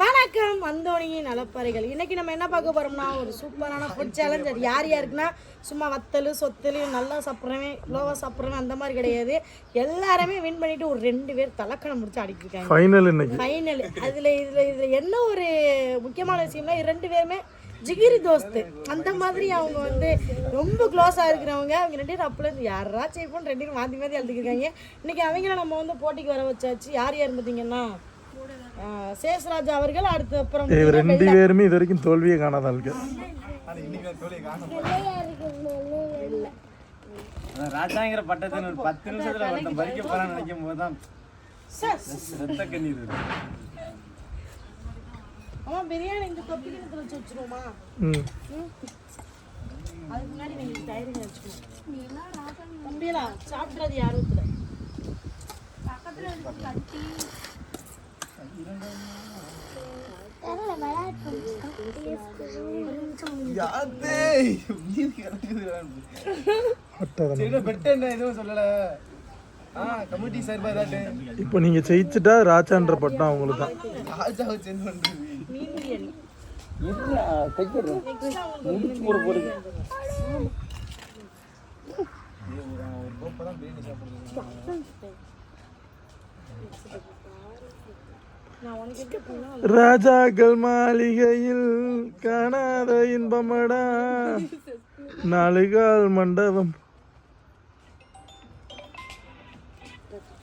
வணக்கம் வந்தோனியின் நலப்பறைகள். இன்னைக்கு நம்ம என்ன பார்க்க போறோம்னா ஒரு சூப்பரான ஃபுட் சேலஞ்ச் அது யார் யாருக்குன்னா சும்மா வத்தல் சொத்தல் நல்லா சாப்பிட்றவன் லோவாக சாப்பிட்றவன் அந்த மாதிரி கிடையாது. எல்லாருமே வின் பண்ணிட்டு ஒரு ரெண்டு பேர் தலக்கணம் முடிச்சு அடிக்கிருக்காங்க ஃபைனல் இன்னைக்கு. ஃபைனல் அதில் இதில் இதில் என்ன ஒரு முக்கியமான விஷயம்னா ரெண்டு பேருமே ஜிகிரி தோஸ்து. அந்த மாதிரி அவங்க வந்து ரொம்ப க்ளோஸாக இருக்கிறவங்க. அவங்க ரெண்டு பேரும் அப்பல இருந்து யாரா செய்வோம் ரெண்டு பேரும் மாற்றி மாற்றி எழுதிக்கிருக்காங்க இன்னைக்கு அவங்கள நம்ம வந்து போட்டிக்கு வர வச்சாச்சு. யார் யார் பார்த்தீங்கன்னா சேஷராஜா அவர்கள் அடுத்து அப்புறம் ரெண்டு பேருமே இது வரைக்கும் தோல்வியே காணாத அதான் ராஜாங்கிற பட்டத்தை ஒரு பத்து நிமிஷத்துல ஒருத்தன் பறிக்க போறான்னு நினைக்கும் போதுதான் ரத்த கண்ணீர். அம்மா பிரியாணி இந்த தொப்பி கிணத்துல வச்சு வச்சிருவோமா. அதுக்கு முன்னாடி நீங்கள் தயிர் வச்சுக்கணும் தம்பியலா சாப்பிட்றது யாரும் இல்லை இப்போ நீங்க ஜெயிச்சுட்டா ராஜான்ற பட்டம் அவங்களுக்கு தான். ராஜா வச்சு என்ன பண்றது? மீன் பிரியாணி முடிச்சு போட போறது ஒரு கோப்பை பிரியாணி சாப்பிடுறது நான் உனக்கு எப்படி பண்ணா ராஜாக்கள் மாளிகையில் காணாத இன்பமடா. நாலுகால் மண்டபம்.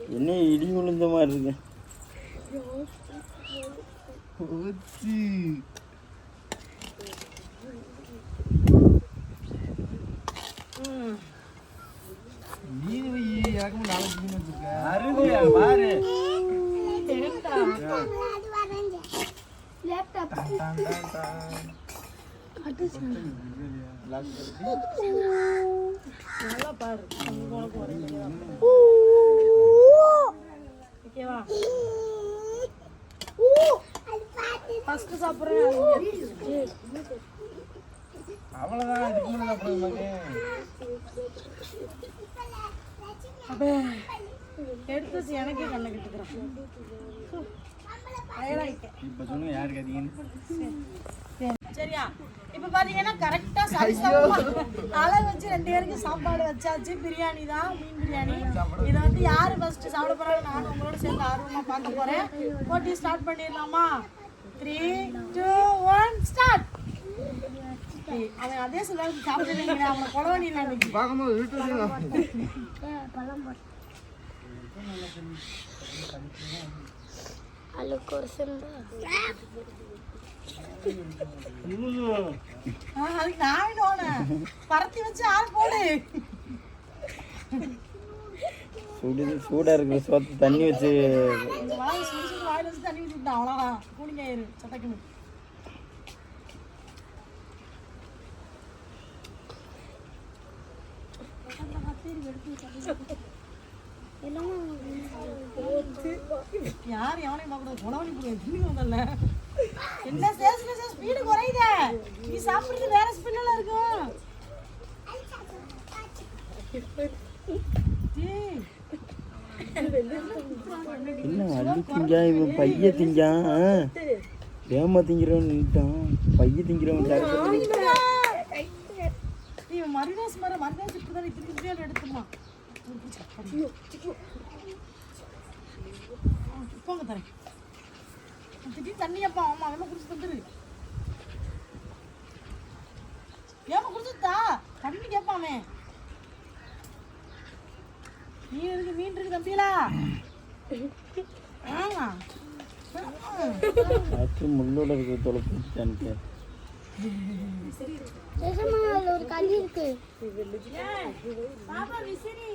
என்ன இடி விழுந்த மாதிரி இருக்கு? நாளைக்கு நல்லா பாரு ஓகேவா ஃபர்ஸ்ட் அவ்வளவுதான் இதுக்கு எடுத்து எனக்கே கண்ணை கட்டுக்கிறேன். இப்ப சொல்லுங்க சரியா இப்போ பாத்தீங்கன்னா கரெக்டா சரிசமமா அளவு வச்சு ரெண்டு பேருக்கு சாப்பாடு வச்சாச்சு. பிரியாணி தான் மீன் பிரியாணி. இதை வந்து யாரு ஃபர்ஸ்ட் சாப்பிட போறாங்க? நானும் உங்களோட சேர்ந்து ஆர்வமா பார்க்க போறேன். போட்டி ஸ்டார்ட் பண்ணிடலாமா? த்ரீ டூ ஒன் ஸ்டார்ட் அவன் அதே சொல்ல சாப்பிடுறீங்க அவனை கொலவணி நான் பார்க்கும்போது வீட்டு அதுக்கு நான் பரத்தி வச்சு ஆள் போடு. சுடு சூடா இருக்கிற சோத்து தண்ணி வச்சு. வாய் சுடு சுடு வாயில வச்சு தண்ணி ஊற்றி விட்டான் அவ்வளோதான் கூலிங் ஆயிரு சட்டக்குன்னு யார் எவனையும் பார்க்கக்கூடாது. குணவனி போடுவேன் திரும்பி வந்தல என்ன சேஸ் ஸ்பீடு குறையுதே. நீ சாப்பிடுறது வேற ஸ்பீட்ல இருக்கும் என்ன வள்ளி திங்கா இவன் பைய திங்கா? ஏமா திங்கிறவன் நின்ட்டான் பைய திங்கிறவன் நீ மரிதாஸ் மர மரிதாஸ் இப்படி தான் திருப்பி திருப்பி எடுத்துமா போங்க தரேன் திடீர்னு தண்ணியப்பா ஆமா அதெல்லாம் குடிச்சு தந்துரு ஏமா குடிச்சுட்டா தண்ணி கேட்பான் அவன் மீன் இருக்கு மீன் இருக்கு தம்பிகளா ஆமா ஆச்சு முள்ளோட இருக்கு தொலை எனக்கு ஒரு கல் இருக்கு பாப்பா விசிறி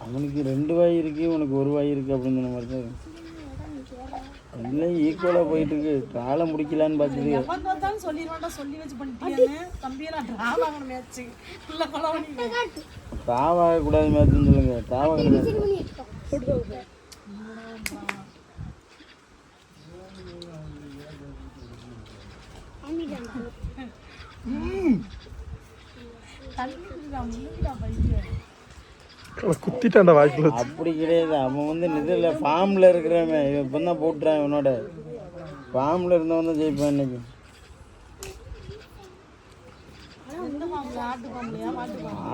அவனுக்கு ரெண்டு வாய் இருக்கு உனக்கு ஒரு வாய் இருக்கு அப்படின்னு சொன்ன மாதிரி தான் எல்லாம் ஈக்குவலாக போயிட்டு இருக்கு. ட்ராலை முடிக்கலான்னு பார்த்துட்டு எப்ப பார்த்தாலும் சொல்லிடுவான்டா சொல்லி வச்சு பண்ணிட்டீங்கன்னு தம்பியெல்லாம் மேட்ச்சு இல்லை ட்ராவாக கூடாது மேட்ச்னு சொல்லுங்க. ட்ராவாக மேட்ச் தண்ணி குடிடா, முழுங்குடா, பையன். பாப்பா, விசிறி. இது- இது- இது. அவனை எதுவும் பேசல? ஆ, அதுக்கு நான் இன்னொன்னு பையன். என்ன சேஸ்ல? அவனுக்கு ரெண்டு வாய் இருக்கு இவன் ரெண்டு பேசல? அவனுக்கு ரெண்டு வாய் இருக்கு. களை குத்திட்டான்டா வாய்க்குள்ள அப்படி கிடையாது. அவன் வந்து இதில் ஃபார்மில் இருக்கிறவன். இவன் இப்போ தான் போட்டுறான் இவனோட. ஃபார்மில் இருந்தவன் தான் ஜெயிப்பான் இன்னைக்கு.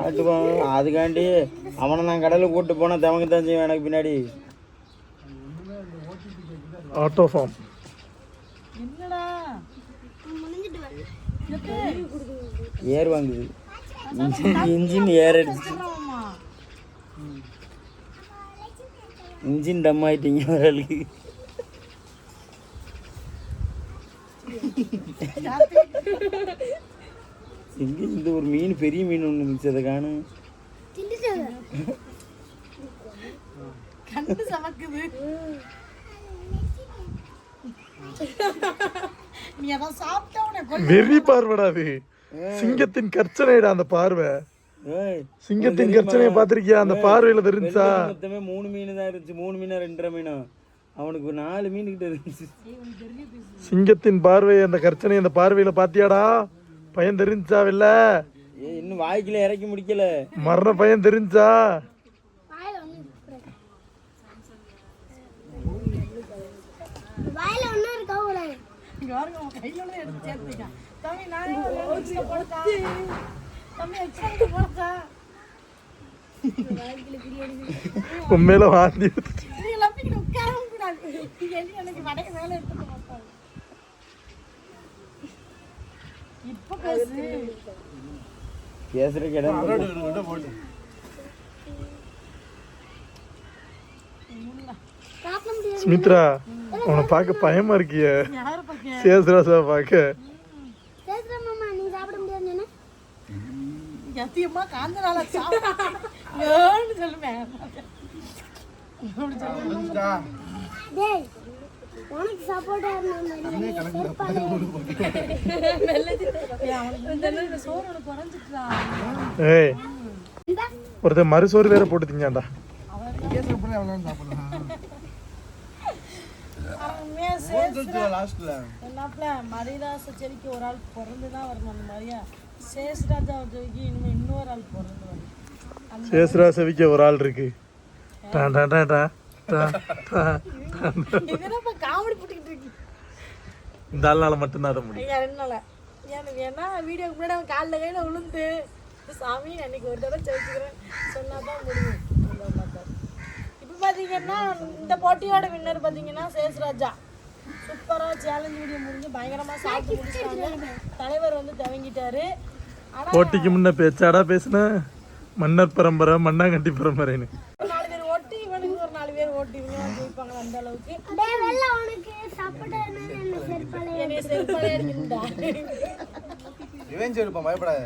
ஆட்டு பாவம் அதுக்காண்டி அவனை நான் கடலுக்கு கூட்டு போனால் தவங்க தான் செய்வேன் எனக்கு பின்னாடி. Auto form. என்னடா? ஏர் வாங்குது. இன்ஜின் இன்ஜின் ஏர் அடிச்சு. இன்ஜின் டம் ஆயிட்டீங்க வரலுக்கு ஆளுக்கு எங்க இந்த ஒரு மீன் பெரிய மீன் ஒன்று இருந்துச்சு அதை காணும். கண்ணு சமக்குது. நீ அதான் சாப்பிட்டா வெறி பார்வைடா அது. சிங்கத்தின் கர்ச்சனைடா அந்த பார்வை. சிங்கத்தின் கர்ச்சனையை பார்த்திருக்கியா? அந்த பார்வையில தெரிஞ்சா மொத்தமே மூணு மீன் தான் இருந்துச்சு. மூணு மீனா ரெண்டரை மீனா? அவனுக்கு ஒரு நாலு மீன் கிட்ட இருந்துச்சு சிங்கத்தின் பார்வை அந்த கர்ச்சனை அந்த பார்வையில பாத்தியாடா பையன் தெரிஞ்சா இல்ல இன்னும் வாய்க்குள்ள இறக்கி முடிக்கல. மரண பையன் தெரிஞ்சா வாயில ஒண்ணு இருக்கு. வாயில ஒண்ணு இருக்கா ஒரு இங்க பாருங்க உன் கையில உள்ளதை எடுத்து சேர்த்துக்க தம்பி நானே ஒரு எக்ஸ்ட்ரா போடட்டா தம்பி எக்ஸ்ட்ரா போடட்டா உண்மையில வாந்தி உட்காரவும் கூடாது. எலி எனக்கு வடைய மேல எடுத்துக்க மாட்டாங்க இப்ப பேசு. பேசுற கிடம் சாப்பிட முடியாது. சுமித்ரா உன்னை பார்க்க பயமா இருக்கிய. பக்கம் சேசுராசா பார்க்க சத்தியமா சாப்பிட்டு சொல்லுவேன். உனக்கு சப்போர்ட்டா ஒருத்தன் மறுசோறு வேற போட்டு திங்காண்டா என்னப்ல மரிதாச செடிக்கு ஒரு ஆள் பிறந்து தான் வரணும் அந்த மாதிரியா? சேஸ்ராஜா செடிக்கு இனிமே இன்னொரு ஆள் பிறந்து வரணும். செவிக்க ஒரு ஆள் இருக்கு. டா, டா, டா, டா, இந்த ஆள்னால மட்டும்தான் அதை முடியும். ரெண்டு நாளா எனக்கு ஏன்னா வீடியோக்கு முன்னாடி அவன் காலில் கையில் விழுந்து சாமி அன்னைக்கு ஒரு தடவை ஜெயிச்சுக்கிறேன். சொன்னா தான் முடியும். இப்போ பார்த்தீங்கன்னா இந்த போட்டியோட வின்னர் பார்த்தீங்கன்னா சேஸ்ராஜா சூப்பராக சேலஞ்ச் வீடியோ முடிஞ்சு பயங்கரமாக சாப்பிட்டு முடிச்சிட்டாங்க தலைவர் வந்து தவங்கிட்டாரு. போட்டிக்கு முன்ன பேச்சாடா பேசுன? மன்னர் பரம்பரை மண்ணாங்கட்டி பரம்பரைன்னு. நாலு பேர் ஓட்டி இவனுக்கு ஒரு நாலு பேர் ஓட்டி இவங்க ஜெயிப்பாங்க அந்த அளவுக்கு. ரிவெஞ்ச் எடுப்போம் பயப்படாத.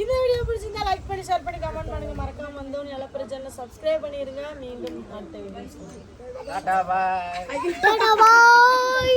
இந்த வீடியோ பிடிச்சிருந்தா லைக் பண்ணி ஷேர் பண்ணி கமெண்ட் பண்ணுங்க. மறக்காம வந்தவங்க நல்ல பிரச்சனை சப்ஸ்கிரைப் பண்ணிருங்க. மீண்டும் அடுத்த video tata bye tata bye